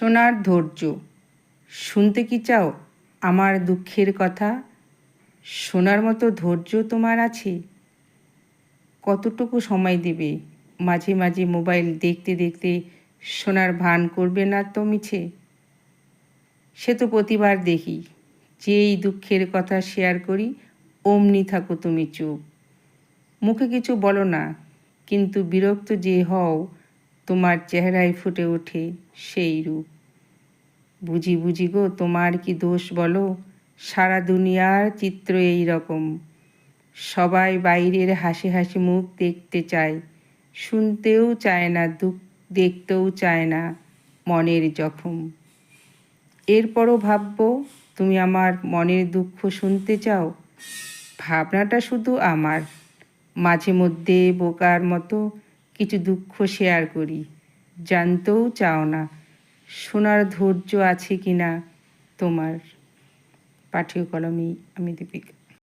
শোনার ধৈর্য। শুনতে কি চাও আমার দুঃখের কথা? শোনার মতো ধৈর্য তোমার আছে? কতটুকু সময় দেবে? মাঝে মাঝে মোবাইল দেখতে দেখতে শোনার ভান করবে না তো মিছে? সে তো প্রতিবার দেখি, যেই দুঃখের কথা শেয়ার করি, অমনি থাকো তুমি চুপ। মুখে কিছু বলো না, কিন্তু বিরক্ত যে হও তোমার চেহারায় ফুটে ওঠে সেই রূপ। বুঝি বুঝি গো, তোমার কি দোষ বলো? সারা দুনিয়ার চিত্র এই রকম। সবাই বাইরের হাসি হাসি মুখ দেখতে চায়, শুনতেও চায় না, দুঃখ দেখতেও চায় না মনের জখম। এরপরও ভাববো, তুমি আমার মনের দুঃখ শুনতে চাও? ভাবনাটা শুধু আমার, মাঝে মধ্যে বোকার মতো কিছু দুঃখ শেয়ার করি। জানতেও চাও না, শোনার ধৈর্য আছে কি না তোমার। পাঠ্য কলমেই আমি দীপিকা।